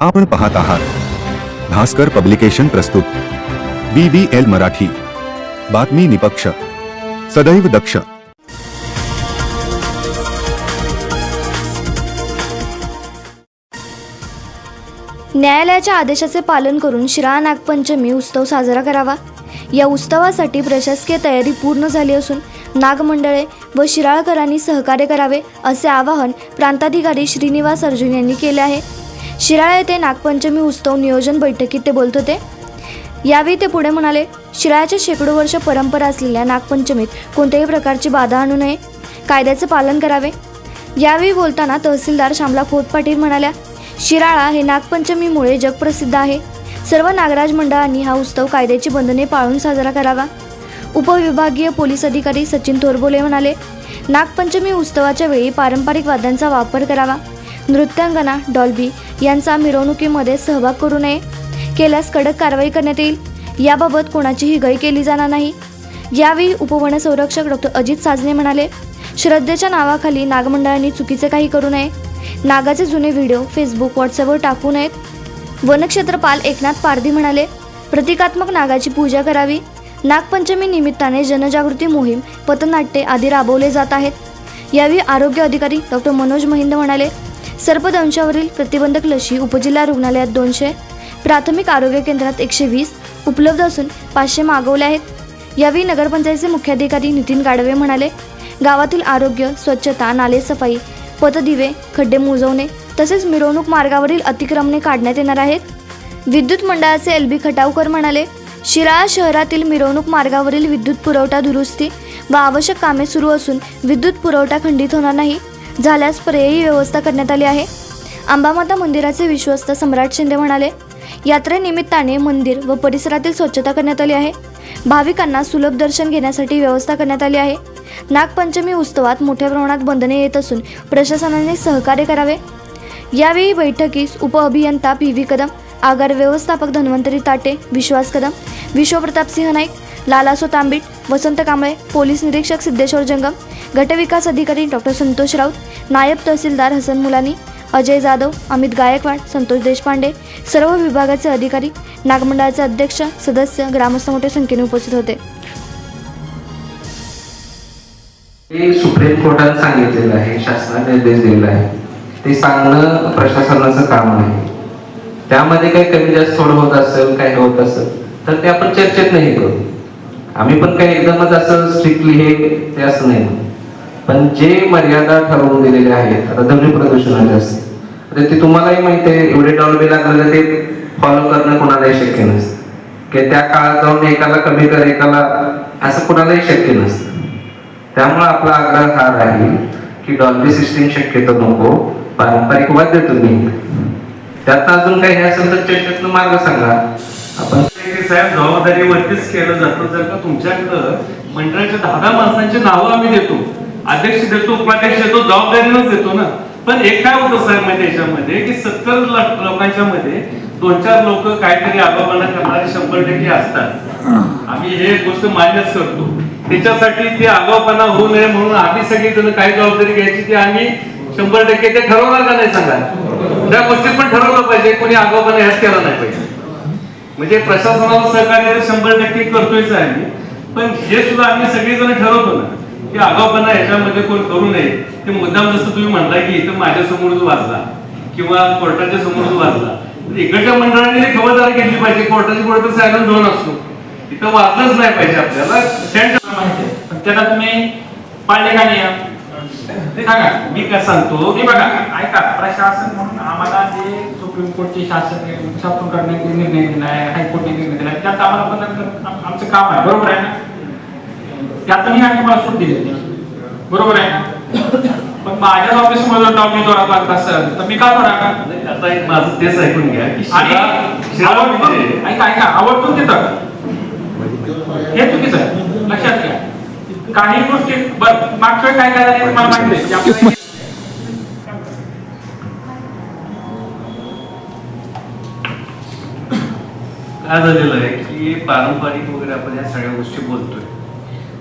आपण पाहत आहात. भास्कर पब्लिकेशन प्रस्तुत. B B L Marathi. बातमी निपक्ष. सदैव दक्ष. न्यायालयाच्या आदेशाचे पालन करून शिराळा नागपंचमी उत्सव साजरा करावा. या उत्सवासाठी प्रशासकीय तयारी पूर्ण झाली असून नागमंडळे व शिराळकरांनी सहकार्य करावे असे आवाहन प्रांताधिकारी श्रीनिवास अर्जुन यांनी केले आहे. शिराळा येथे नागपंचमी उत्सव नियोजन बैठकीत ते बोलत होते. यावेळी ते पुढे म्हणाले शिराळ्याच्या शेकडो वर्ष परंपरा असलेल्या नागपंचमीत कोणत्याही प्रकारची बाधा आणू नये. कायद्याचे पालन करावे. यावेळी बोलताना तहसीलदार श्यामला खोत पाटील म्हणाल्या शिराळा हे नागपंचमीमुळे जगप्रसिद्ध आहे. सर्व नागराज मंडळांनी हा उत्सव कायद्याची बंधने पाळून साजरा करावा. उपविभागीय पोलीस अधिकारी सचिन थोरबोले म्हणाले नागपंचमी उत्सवाच्या वेळी पारंपरिक वाद्यांचा वापर करावा. नृत्यांगना डॉल्बी यांचा मिरवणुकीमध्ये सहभाग करू नये. केल्यास कडक कारवाई करण्यात येईल. याबाबत कोणाचीही गय केली जाणार नाही. यावेळी उपवन संरक्षक डॉक्टर अजित साजने म्हणाले श्रद्धेच्या नावाखाली नागमंडळांनी चुकीचे काही करू नये. नागाचे जुने व्हिडिओ फेसबुक व्हॉट्सअपवर टाकू नयेत. वनक्षेत्रपाल एकनाथ पारधी म्हणाले प्रतिकात्मक नागाची पूजा करावी. नागपंचमी निमित्ताने जनजागृती मोहीम पथनाट्ये आदी राबवले जात आहेत. यावेळी आरोग्य अधिकारी डॉक्टर मनोज महिंद म्हणाले सर्पदंशावरील प्रतिबंधक लशी उपजिल्हा रुग्णालयात दोनशे प्राथमिक आरोग्य केंद्रात एकशे वीस उपलब्ध असून पाचशे मागवले आहेत. यावेळी नगरपंचायतीचे मुख्याधिकारी नितीन गाडवे म्हणाले गावातील आरोग्य स्वच्छता नालेसफाई पतदिवे खड्डे मुजवणे तसेच मिरवणूक मार्गावरील अतिक्रमणे काढण्यात येणार आहेत. विद्युत मंडळाचे एल बी खटावकर म्हणाले शिराळा शहरातील मिरवणूक मार्गावरील विद्युत पुरवठा दुरुस्ती व आवश्यक कामे सुरू असून विद्युत पुरवठा खंडित होणार नाही. झाल्यास पर्यायी व्यवस्था करण्यात आली आहे. आंबामाता मंदिराचे विश्वस्त सम्राट शिंदे म्हणाले यात्रेनिमित्ताने मंदिर व परिसरातील स्वच्छता करण्यात आली आहे. भाविकांना सुलभ दर्शन घेण्यासाठी व्यवस्था करण्यात आली आहे. नागपंचमी उत्सवात मोठ्या प्रमाणात बंधने येत असून प्रशासनाने सहकार्य करावे. यावेळी बैठकीस उपअभियंता पी व्ही कदम आगार व्यवस्थापक धन्वंतरी ताटे विश्वास कदम विश्वप्रताप सिंह नाईक लालासो तांबीट वसंत कांबळे पोलीस निरीक्षक सिद्धेश्वर जंगम गटविकास अधिकारी डॉक्टर संतोष राऊत नायब तहसीलदार हसन मुलानी अजय जाधव अमित गायकवाड संतोष देशपांडे सर्व विभागाचे अधिकारी नागमंडळाचे अध्यक्ष सदस्य ग्रामस्थ मोठ्या संख्येने उपस्थित होते. ते सुप्रीम कोर्टाने सांगितलेलं आहे शासनाने निर्देश दिलेला आहे. ते सांगणं प्रशासनाचं काम आहे. त्यामध्ये काही कमी जास्त थोडं होत असेल काही होत असेल तर ते आपण चर्चेत नाही करू. आम्ही पण काही एकदमच असं स्ट्रिक्टली हे ते असं नाही पण जे मर्यादा ठरवून दिलेल्या आहेत आता ध्वनी प्रदूषणाचे असते. आता ते तुम्हालाही माहिती आहे एवढे डॉलबी लागलेले ते फॉलो करणं कोणालाही शक्य नसतं. की त्या काळात जाऊन एकाला कमी कर एकाला असं कोणालाही शक्य नसतं. त्यामुळे आपला आग्रह हा राहील की डॉल्बी सिस्टीम शक्यतो नको पारंपरिक वाद्य तुम्ही. त्यात अजून काही असेल तर चर्चेतनं मार्ग सांगा. आपण साहेब जबाबदारीवरतीच केलं जातं. जर का तुमच्याकडं मंडळाच्या दहा दहा माणसांची नावं आम्ही देतो अध्यक्ष देतो उपाध्यक्ष देतो जबाबदारीनंच देतो ना. पण एक काय होतं साहेब माहिती आहे याच्यामध्ये की सत्तर लोकांच्या मध्ये दोन चार लोक काहीतरी आबापणा करणारे शंभर टक्के असतात. आम्ही हे गोष्ट मान्यच करतो. त्याच्यासाठी ते आगाऊपणा होऊ नये म्हणून आम्ही सगळी जण काही जबाबदारी घ्यायची ती आम्ही शंभर टक्के ते ठरवणार का नाही सांगा. त्या गोष्टीत पण ठरवलं पाहिजे कोणी आगाऊपणा ह्याच केला नाही पाहिजे. म्हणजे प्रशासनाला सहकार्य शंभर टक्के करतोयच आहे आम्ही पण हे सुद्धा आम्ही सगळेजण ठरवतो ना. की आगावपणा ह्याच्यामध्ये कोण करू नये. ते मुद्दाम जसं तुम्ही म्हणला की इथं माझ्या समोरच वाचला किंवा कोर्टाच्या समोरच वाचला तर इकडच्या मंडळाने खबरदारी घेतली पाहिजे. कोर्टाची पुढे तर झोन असतो. इथं वाचलंच नाही पाहिजे आपल्याला. पण त्याला तुम्ही पाळले का नाही? ते मी काय सांगतो? की बघा ऐका. प्रशासन म्हणून आम्हाला जे सुप्रीम कोर्टचे शासन शासन करण्याचे निर्णय दिला आहे हायकोर्टने निर्णय दिला आहे त्यात आम्हाला आमचं काम आहे. बरोबर आहे ना? त्यातही आम्ही तुम्हाला सूट दिली. बरोबर आहे? पण माझ्याच ऑफिसमध्ये डॉक्टर जोरात लागत असेल तर मी का जोरा का? आता एक माझं तेच ऐकून घ्या की आणि आवडतो ऐका ऐका आवडतो तिथं हे चुकीचं आहे. लक्षात घ्या. काही गोष्टी बर मागच्या काय काय झालं तुम्हाला माहिती आहे. काय झालेलं आहे की पारंपरिक वगैरे आपण या सगळ्या गोष्टी बोलतोय.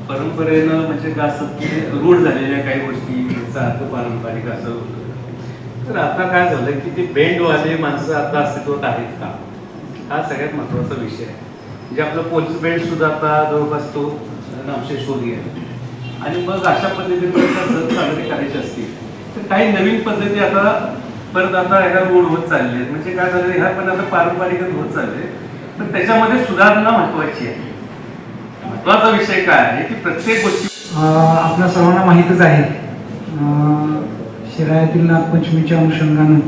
परंपरेनं म्हणजे काय असं की रूढ झालेल्या काही गोष्टी अर्थ पारंपरिक असं होतं. तर आता काय झालं की ते बेंडवाले माणसं आता अस्तित्वात आहेत का? हा सगळ्यात महत्त्वाचा विषय आहे. म्हणजे आपलं पोलीस बेल्ट सुद्धा आता जवळपास तो नामशेश्वरी आहे. आणि मग अशा पद्धतीने जर जर साजरे करायचे असतील तर काही नवीन पद्धती आता परत आता ह्या रूढ होत चालले आहेत म्हणजे काय झालं ह्या पण आता पारंपरिकच होत चालले पण त्याच्यामध्ये सुधारणा महत्वाची आहे. महत्त्वाचा विषय काय आहे की प्रत्येक गोष्टी आपल्या सर्वांना माहीतच आहे. शिरायातील नागपंचमीच्या अनुषंगानं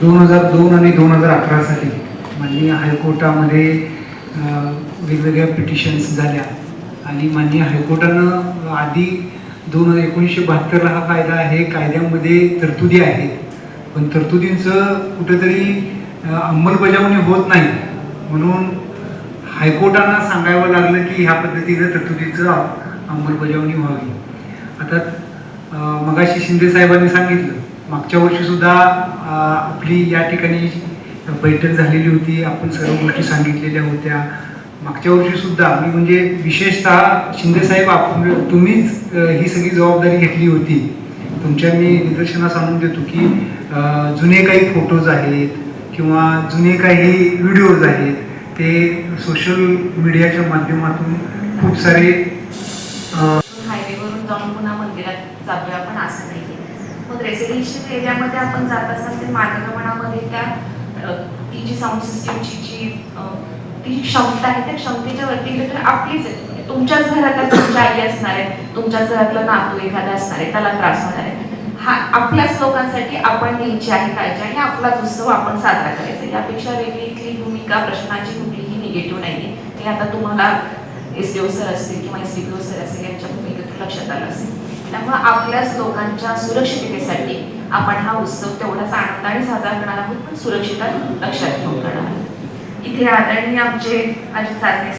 दोन हजार दोन आणि दोन हजार अकरासाठी माननीय हायकोर्टामध्ये वेगवेगळ्या पिटिशन्स झाल्या. आणि माननीय हायकोर्टानं आधी दोन हजार एकोणीसशे बहात्तरला हा कायदा आहे. कायद्यामध्ये तरतुदी आहेत पण तरतुदींचं कुठेतरी अंमलबजावणी होत नाही. म्हणून हायकोर्टांना सांगावं लागलं की ह्या पद्धतीनं तरतुदीचं अंमलबजावणी व्हावी. आता मगाशी शिंदे साहेबांनी सांगितलं मागच्या वर्षी सुद्धा आपली या ठिकाणी बैठक झालेली होती आपण सर्व गोष्टी सांगितलेल्या होत्या. मागच्या वर्षी सुद्धा मी म्हणजे विशेषतः शिंदे साहेब आपण तुम्हीच ही सगळी जबाबदारी घेतली होती. तुमच्या मी निदर्शनास आणून देतो की जुने काही फोटोज आहेत किंवा जुने काही व्हिडिओज आहेत ते सोशल मीडियाच्या माध्यमातून खूप सारे हायवेवरून जाऊन पुन्हा मंदिरात जातोय आपण असं नाही मग रेसिडेन्शियल एरियामध्ये आपण जात असाल तर मार्गक्रमणामध्ये त्या ती जी साऊंड सिस्टीमची जी ती जी क्षमता आहे त्या क्षमतेच्या वरती गेलं तर आपलीच आहे. म्हणजे तुमच्याच घरातल्या तुमच्या आई असणार आहे तुमच्याच घरातला नातू एखादा असणार आहे त्याला त्रास होणार आहे. हा आपल्याच लोकांसाठी आपण घ्यायची आहे काळजी आणि आपलाच उत्सव आपण साजरा करायचा यापेक्षा वेगळी इथली भूमिका प्रश्नाची निगेटिव्ह नाही आहे हे आता तुम्हाला एस डी ओ सर असतील किंवा S D P O sir असतील यांच्या भूमिकेतून लक्षात आलं असेल. त्यामुळे आपल्याच लोकांच्या सुरक्षिततेसाठी आपण हा उत्सव तेवढाच आनंदाने साजरा करणार आहोत पण सुरक्षितता लक्षात घेऊन करणार आहोत. इथे आदरणीय आमचे अजित चालणे